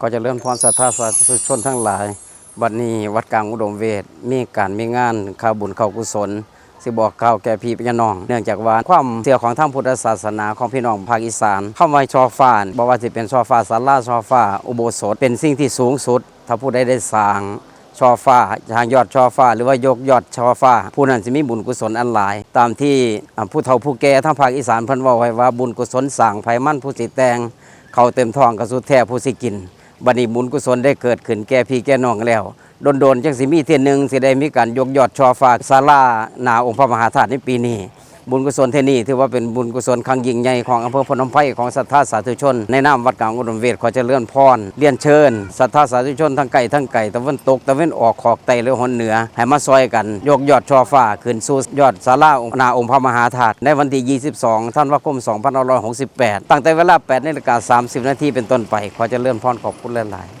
ก็จะเริ่มพรศรัทธาสาธุชนทั้งหลายบัดนี้วัดกลางอุดมเวทมีการมีงานข่าวบุญข่าวกุศล สิบอกข่าวแก่พี่พี่น้อง เนื่องจากว่าความเชื่อของทางพุทธศาสนาของพี่น้องภาคอีสานเข้ามาชอฟ้าบอกว่าสิเป็นชอฟ้าศาลาชอฟ้า อุโบสถ เป็นสิ่งที่สูงสุด ถ้าผู้ใดได้สร้างชอฟ้าทางยอดชอฟ้า หรือว่ายกยอดชอฟ้า ผู้นั้นจะมีบุญกุศลอันหลาย ตามที่ผู้เฒ่าผู้แก่ทางภาคอีสานเพิ่นว้าไว้ว่าบุญกุศลสร้างไผมั่นผู้สิแตงเขาเต็มทองกระสุดแท้ผู้สิกิน บัดนี้บุญกุศลได้เกิดขึ้นแก่พี่แก่น้องแล้วโดนๆจังสิมีเทียนหนึ่งสิได้มีการยกยอดชอฟ้าศาลาหนาองค์พระมหาธาตุในปีนี้ บุญกุศลเทนี่ถือว่าเป็นบุญกุศลครั้งยิ่งใหญ่ของอำเภอพนมไพรของศรัทธาสาธุชน ในนามวัดกลางอุดมเวทขอเจริญพรเรียนเชิญศรัทธาสาธุชนทั้งไก่ทั้งไก่ตะวันตกตะวันออกขอกไตหรือหนเหนือ ให้มาซอยกัน ยกยอดชอฟ้าขึ้นสู่ยอดศาลาองค์นาองค์พระมหาธาตุในวันที่ 22ธันวาคม2568 ตั้งแต่เวลา8นาฬิกา30 นาทีเป็นต้นไป ขอเจริญพรขอบคุณหลาย